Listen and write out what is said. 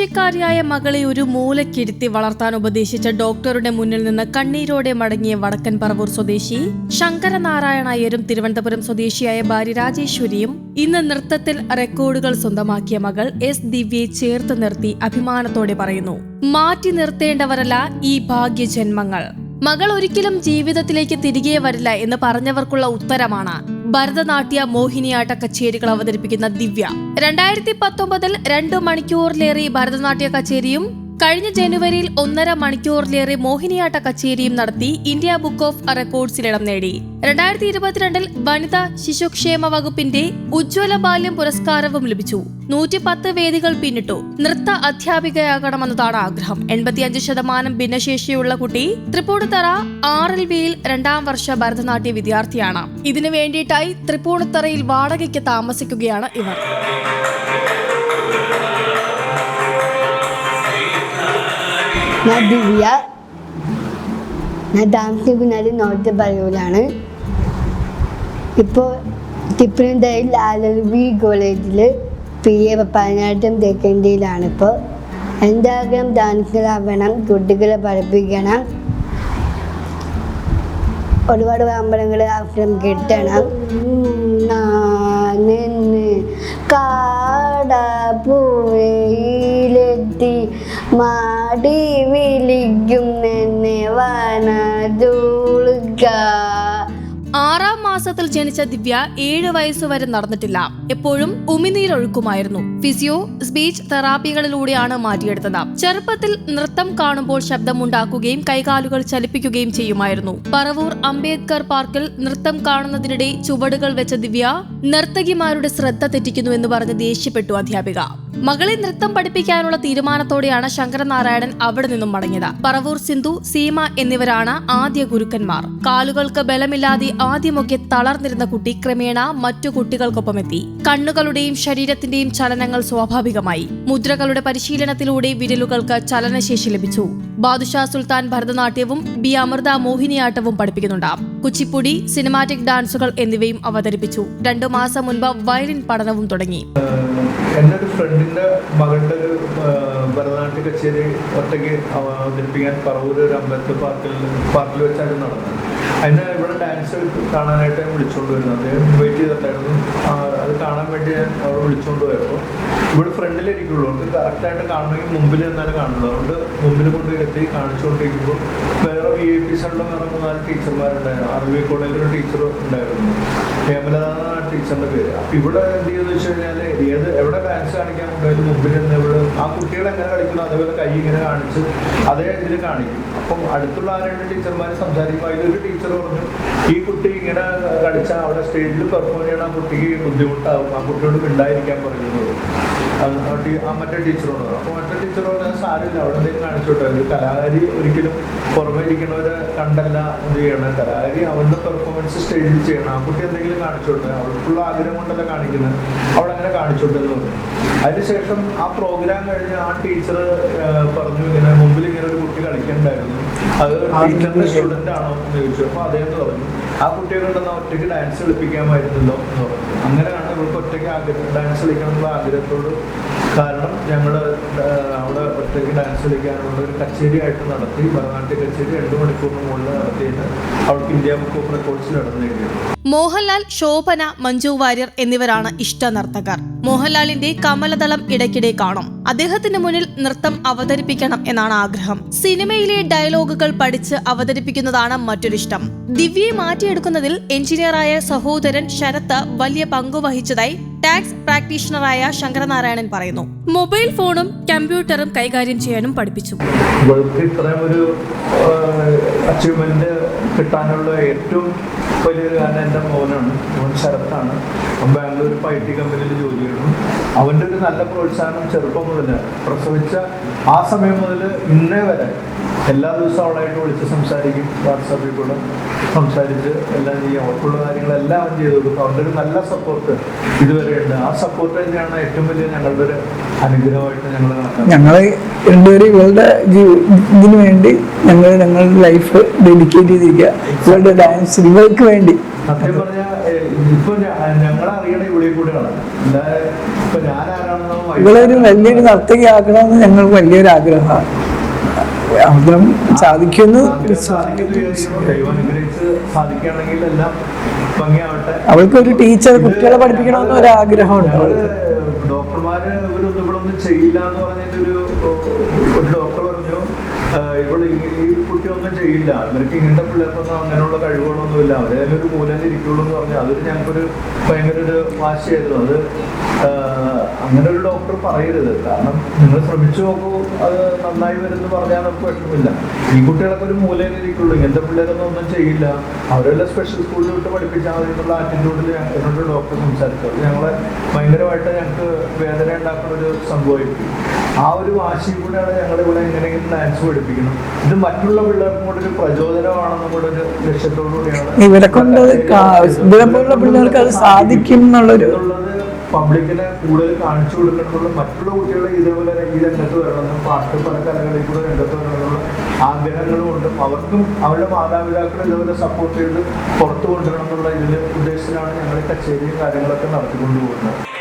ഭിന്നശേഷിക്കാരിയായ മകളെ ഒരു മൂലക്കിരുത്തി വളർത്താൻ ഉപദേശിച്ച ഡോക്ടറുടെ മുന്നിൽ നിന്ന് കണ്ണീരോടെ മടങ്ങിയ വടക്കൻ പറവൂർ സ്വദേശി ശങ്കരനാരായണയ്യരും തിരുവനന്തപുരം സ്വദേശിയായ ഭാര്യ രാജേശ്വരിയും ഇന്ന് നൃത്തത്തിൽ റെക്കോർഡുകൾ സ്വന്തമാക്കിയ മകൾ എസ് ദിവ്യയെ ചേർത്ത് നിർത്തി അഭിമാനത്തോടെ പറയുന്നു. മാറ്റി നിർത്തേണ്ടവരല്ല ഈ ഭാഗ്യജന്മങ്ങൾ. മകൾ ഒരിക്കലും ജീവിതത്തിലേക്ക് തിരികെ വരില്ല എന്ന് പറഞ്ഞവർക്കുള്ള ഉത്തരമാണ് ഭരതനാട്യ മോഹിനിയാട്ട കച്ചേരികൾ അവതരിപ്പിക്കുന്ന ദിവ്യ. രണ്ടായിരത്തി പത്തൊമ്പതിൽ രണ്ടു മണിക്കൂറിലേറെ ഭരതനാട്യ കച്ചേരിയും കഴിഞ്ഞ ജനുവരിയിൽ ഒന്നര മണിക്കൂറിലേറെ മോഹിനിയാട്ട കച്ചേരിയും നടത്തി ഇന്ത്യ ബുക്ക് ഓഫ് റെക്കോർഡ്സിൽ ഇടം നേടി. രണ്ടായിരത്തി ഇരുപത്തിരണ്ടിൽ വനിതാ ശിശുക്ഷേമ വകുപ്പിന്റെ ഉജ്ജ്വല ബാല്യം പുരസ്കാരവും ലഭിച്ചു. നൂറ്റി പത്ത് വേദികൾ പിന്നിട്ടു. നൃത്ത അധ്യാപികയാകണമെന്നതാണ് ആഗ്രഹം. എൺപത്തിയഞ്ച് ശതമാനം ഭിന്നശേഷിയുള്ള കുട്ടി തൃപ്പൂണിത്തറ ആർ എൽ വിയിൽ രണ്ടാം വർഷ ഭരതനാട്യ വിദ്യാർത്ഥിയാണ്. ഇതിനു വേണ്ടിയിട്ടായി തൃപ്പൂണിത്തറയിൽ വാടകയ്ക്ക് താമസിക്കുകയാണ് ഇവർ. ഞാൻ ദിവ്യ ഞാൻ താമസിക്കുന്നത് നോർത്ത് പറയൂരാണ് ഇപ്പോൾ തിപ്പനന്തയിൽ ലാലവി കോളേജിൽ പി എ പതിനെട്ടും സെക്കൻഡിലാണ് ഇപ്പോൾ എന്റെ ഡാൻസറാവണം കുട്ടികളെ പഠിപ്പിക്കണം. ഒരുപാട് അമ്പലങ്ങൾ അവസരം കിട്ടണം. നിന്ന് കാടപ്പുഴയിലെത്തി മാടി വിളിക്കും എന്നെ ആറാം മാസത്തിൽ ജനിച്ച ദിവ്യ ഏഴ് വയസ്സുവരെ നടന്നിട്ടില്ല. എപ്പോഴും ഉമിനീരൊഴുക്കുമായിരുന്നു. Physio speech തെറാപ്പികളിലൂടെയാണ് മാറ്റിയെടുത്തത്. ചെറുപ്പത്തിൽ നൃത്തം കാണുമ്പോൾ ശബ്ദമുണ്ടാക്കുകയും കൈകാലുകൾ ചലിപ്പിക്കുകയും ചെയ്യുമായിരുന്നു. പറവൂർ അംബേദ്കർ പാർക്കിൽ നൃത്തം കാണുന്നതിനിടെ ചുവടുകൾ വെച്ച ദിവ്യ നർത്തകിമാരുടെ ശ്രദ്ധ തെറ്റിക്കുന്നു എന്ന് പറഞ്ഞ് ദേഷ്യപ്പെട്ടു അധ്യാപിക. മകളെ നൃത്തം പഠിപ്പിക്കാനുള്ള തീരുമാനത്തോടെയാണ് ശങ്കരനാരായണൻ അവിടെ നിന്നും മടങ്ങിയത്. പറവൂർ സിന്ധു സീമ എന്നിവരാണ് ആദ്യ ഗുരുക്കന്മാർ. കാലുകൾക്ക് ബലമില്ലാതെ ആദ്യമൊക്കെ തളർന്നിരുന്ന കുട്ടി ക്രമേണ മറ്റു കുട്ടികൾക്കൊപ്പം എത്തി കണ്ണുകളുടെയും ശരീരത്തിന്റെയും ചലനങ്ങൾ സ്വാഭാവികമായി. മുദ്രകളുടെ പരിശീലനത്തിലൂടെ വിരലുകൾക്ക് ചലനശേഷി ലഭിച്ചു. ബാദുഷാ സുൽത്താൻ ഭരതനാട്യവും ബി അമൃത മോഹിനിയാട്ടവും പഠിപ്പിക്കുന്നുണ്ട്. കുച്ചിപ്പുടി സിനിമാറ്റിക് ഡാൻസുകൾ എന്നിവയും അവതരിപ്പിച്ചു. രണ്ടു മാസം മുൻപ് വയലിൻ പഠനവും തുടങ്ങി. എന്റെ ഒരു ഫ്രണ്ടിന്റെ മകളുടെ ഒരു ഭരതനാട്യ കച്ചേരി ഒറ്റയ്ക്ക് അവതരിപ്പിക്കാൻ പറവൂർ ഒരു അമ്പലത്തിൽ പാർക്കിൽ പാർക്കിൽ വെച്ചായിരുന്നു നടന്നത്. അതിന് ഇവിടെ ഡാൻസ് കാണാനായിട്ട് വിളിച്ചുകൊണ്ട് വരുന്നത് അദ്ദേഹം വെയിറ്റ് ചെയ്തിട്ടായിരുന്നു. അത് കാണാൻ വേണ്ടി ഞാൻ അവിടെ വിളിച്ചുകൊണ്ട് പോയപ്പോൾ ഇവിടെ ഫ്രണ്ടിലിരിക്കുള്ളൂ അതുകൊണ്ട് കറക്റ്റായിട്ട് കാണണമെങ്കിൽ മുമ്പിൽ നിന്നാലും കാണുള്ളൂ അതുകൊണ്ട് മുമ്പിൽ കൊണ്ടുപോയി എത്തി കാണിച്ചുകൊണ്ടിരിക്കുമ്പോൾ വി ഐ പി സൈഡിലും വേറെ മൂന്നാൽ ടീച്ചർമാരുണ്ടായിരുന്നു അറബി കോളേജിൽ ടീച്ചർ ഉണ്ടായിരുന്നു. ഹേമലതാണ് ടീച്ചറിന്റെ പേര്. അപ്പൊ ഇവിടെ എന്ത് ചെയ്യുന്ന വെച്ച് കഴിഞ്ഞാൽ ഏത് എവിടെ ഡാൻസ് കാണിക്കാൻ കൊണ്ടുപോയാലും മുമ്പിൽ നിന്ന് ഇവിടെ ആ കുട്ടികൾ എങ്ങനെ കളിക്കുന്നു അതേപോലെ കൈ ഇങ്ങനെ കാണിച്ച് അതേ ഇതിൽ കാണിക്കും. അപ്പം അടുത്തുള്ള ആ രണ്ട് ടീച്ചർമാർ സംസാരിക്കുമ്പോൾ അതിലൊരു ടീച്ചർ പറഞ്ഞു ഈ കുട്ടി ഇങ്ങനെ കളിച്ചാൽ അവിടെ സ്റ്റേജിൽ പെർഫോം ചെയ്യണം ആ കുട്ടിക്ക് ബുദ്ധിമുട്ടാവും ആ കുട്ടിയോട് മിണ്ടായിരിക്കാൻ പറയുന്നത് മറ്റേ ടീച്ചറോട്. അപ്പോൾ മറ്റേ ടീച്ചറോട് സാരമില്ല. അവിടെ എന്തെങ്കിലും കാണിച്ചോട്ടെ ഒരു കലാകാരി ഒരിക്കലും പുറമേ ഇരിക്കുന്നവരെ കണ്ടല്ല എന്ത് ചെയ്യണം കലാകാരി അവരുടെ പെർഫോമൻസ് സ്റ്റേജിൽ ചെയ്യണം. ആ കുട്ടി എന്തെങ്കിലും കാണിച്ചോട്ടെ അവൾക്കുള്ള ആഗ്രഹം കൊണ്ടല്ല കാണിക്കുന്നത് അവിടെ അങ്ങനെ കാണിച്ചോട്ടെ എന്ന് പറഞ്ഞു. അതിനുശേഷം ആ പ്രോഗ്രാം കഴിഞ്ഞ് ആ ടീച്ചർ പറഞ്ഞു ഇങ്ങനെ മുമ്പിൽ ഇങ്ങനെ ഒരു കുട്ടി കളിക്കണ്ടായിരുന്നു. അത് ടീച്ചറിന്റെ സ്റ്റുഡന്റ് ആണോ എന്ന് ചോദിച്ചു. അപ്പോൾ അദ്ദേഹം പറഞ്ഞു. ആ കുട്ടിയെ കൊണ്ടൊന്ന് ഒറ്റയ്ക്ക് ഡാൻസ് കളിപ്പിക്കാമായിരുന്നല്ലോ എന്ന് പറഞ്ഞു. അങ്ങനെയാണ് ഇവർക്ക് ഒറ്റയ്ക്ക് ആഗ്രഹം ഡാൻസ് കളിക്കണം ആഗ്രഹത്തോട് കാരണം ഞങ്ങൾ അവിടെ ഒറ്റയ്ക്ക് ഡാൻസ് കളിക്കാനുള്ള ഒരു കച്ചേരി ആയിട്ട് നടത്തി. ഭരതനാട്യ കച്ചേരി രണ്ട് മണിക്കൂറിന് മുകളിൽ നടത്തിയിട്ട് അവൾക്ക് ഇന്ത്യ ബുക്ക് ഓഫ് റെക്കോർഡ്സിൽ നേടിയത്. മോഹൻലാൽ ശോഭന മഞ്ജു വാര്യർ എന്നിവരാണ് ഇഷ്ട നർത്തകർ. മോഹൻലാലിന്റെ കമലദളം ഇടയ്ക്കിടെ കാണും. അദ്ദേഹത്തിന് മുന്നിൽ നൃത്തം അവതരിപ്പിക്കണം എന്നാണ് ആഗ്രഹം. സിനിമയിലെ ഡയലോഗുകൾ പഠിച്ച് അവതരിപ്പിക്കുന്നതാണ് മറ്റൊരിഷ്ടം. ദിവ്യയെ മാറ്റിയെടുക്കുന്നതിൽ എഞ്ചിനീയറായ സഹോദരൻ ശരത്ത് വലിയ പങ്കുവഹിച്ചതായി ടാക്സ് പ്രാക്ടീഷണറായ ശങ്കരനാരായണൻ പറയുന്നു. മൊബൈൽ ഫോണും കമ്പ്യൂട്ടറും കൈകാര്യം ചെയ്യാനും പഠിപ്പിച്ചു. ഇവൾക്ക് ഒരു അച്ചീവ്മെന്റ് കിട്ടാനുള്ള ഏറ്റവും വലിയൊരു കാരണം എന്റെ മോനാണ്. മോൻ ശരത്താണ്. ബാംഗ്ലൂർ ഐ ടി കമ്പനിയിൽ ജോലി ചെയ്യുന്നു അവന്റെ ഒരു നല്ല പ്രോത്സാഹനം ചെറുപ്പം മുതൽ പ്രസവിച്ച ആ സമയം മുതൽ ഇന്നേ വരെ എല്ലാ ദിവസവും അവളായിട്ട് വിളിച്ച് സംസാരിക്കും. വാട്സാപ്പിൽ കൂടെ സംസാരിച്ച് എല്ലാം ചെയ്യും. അവർക്കുള്ള കാര്യങ്ങളെല്ലാം അവൻ ചെയ്ത് കൊടുക്കും. അവരുടെ ഒരു നല്ല സപ്പോർട്ട് ഇതുവരെ ഉണ്ട്. ആ സപ്പോർട്ട് തന്നെയാണ് ഏറ്റവും വലിയ ഞങ്ങളുടെ ഒരു അനുഗ്രഹമായിട്ട് ഞങ്ങൾ ഞങ്ങൾ ഞങ്ങൾ രണ്ടുപേരും ഇവളുടെ ഇതിനു വേണ്ടി ഞങ്ങൾ ഞങ്ങളുടെ ലൈഫ് ഡെഡിക്കേറ്റ് ചെയ്തിരിക്കുക. ഇവളുടെ ഡാൻസ് ഇവൾക്ക് വേണ്ടി. സത്യം പറഞ്ഞാൽ ഇപ്പൊ ഞങ്ങളെ അറിയണ ഇവിടെ കൂടെയാണ് ഇവളൊരു വലിയൊരു നർത്തകി ആക്കണമെന്ന് ഞങ്ങൾക്ക് വലിയൊരു ആഗ്രഹമാണ്. ആഗ്രഹം സാധിക്കുമെന്ന് അവൾക്ക് ഒരു ടീച്ചർ കുട്ടികളെ പഠിപ്പിക്കണമെന്ന് ഒരു ആഗ്രഹമുണ്ട് ഡോക്ടർമാര് ചെയ്യില്ല എന്ന് ഡോക്ടർ പറഞ്ഞു ഇവിടെ ഒന്നും ചെയ്യില്ല. ഇവർക്ക് ഇങ്ങനത്തെ പിള്ളേർക്കൊന്നും അങ്ങനെയുള്ള കഴിവുകളൊന്നുമില്ല. അവരെ ഒരു മൂലം ഇരിക്കുള്ളൂ എന്ന് പറഞ്ഞാൽ അതൊരു ഞങ്ങൾക്കൊരു ഭയങ്കര ഒരു വാശിയായിരുന്നു. അത് അങ്ങനെ ഒരു ഡോക്ടർ പറയരുത്. കാരണം നിങ്ങൾ ശ്രമിച്ചു നോക്കൂ അത് നന്നായി വരുമെന്ന് പറഞ്ഞാൽ നമുക്ക് വിഷമില്ല ഈ കുട്ടികളൊക്കെ ഒരു മൂലയിൽ ഇരിക്കുള്ളൂ. ഇങ്ങനത്തെ പിള്ളേരൊന്നും ഒന്നും ചെയ്യില്ല. അവരെല്ലാം സ്പെഷ്യൽ സ്കൂളിൽ വിട്ട് പഠിപ്പിച്ചാൽ മതി എന്നുള്ള ആറ്റിറ്റ്യൂഡിൽ എന്നോട് ഡോക്ടർ സംസാരിച്ചു. ഞങ്ങളെ ഭയങ്കരമായിട്ട് ഞങ്ങൾക്ക് വേദന ഉണ്ടാക്കുന്ന ഒരു സംഭവമായിരിക്കും. ആ ഒരു വാശി കൂടെയാണ് ഞങ്ങളിവിടെ എങ്ങനെയെങ്കിലും ഡാൻസ് പഠിപ്പിക്കണം ഇത് മറ്റുള്ള പിള്ളേർക്കും കൂടെ ഒരു പ്രചോദനമാണെന്നും കൂടെ ഒരു ലക്ഷ്യത്തോടു കൂടിയാണ് ഇവരെ കൊണ്ട് ഇവരെ പോലുള്ള പിള്ളേർക്ക് അത് സാധിക്കും എന്നുള്ളൊരു പബ്ലിക്കിനെ കൂടുതൽ കാണിച്ചു കൊടുക്കണമെന്നുള്ള മറ്റുള്ള കുട്ടികളെ ഇതേപോലെ ഈ രംഗത്ത് വരണമെന്നും പാട്ട് പല കലകളിൽ കൂടെ രംഗത്ത് വരണമെന്നുള്ള ആഗ്രഹങ്ങളും ഉണ്ട് അവർക്കും അവരുടെ മാതാപിതാക്കൾ ഇതേപോലെ സപ്പോർട്ട് ചെയ്ത് പുറത്തു കൊണ്ടുവരണം എന്നുള്ള ഇതിൽ ഉദ്ദേശത്തിലാണ് ഞങ്ങൾ കച്ചേരിയും കാര്യങ്ങളൊക്കെ നടത്തിക്കൊണ്ടു പോകുന്നത്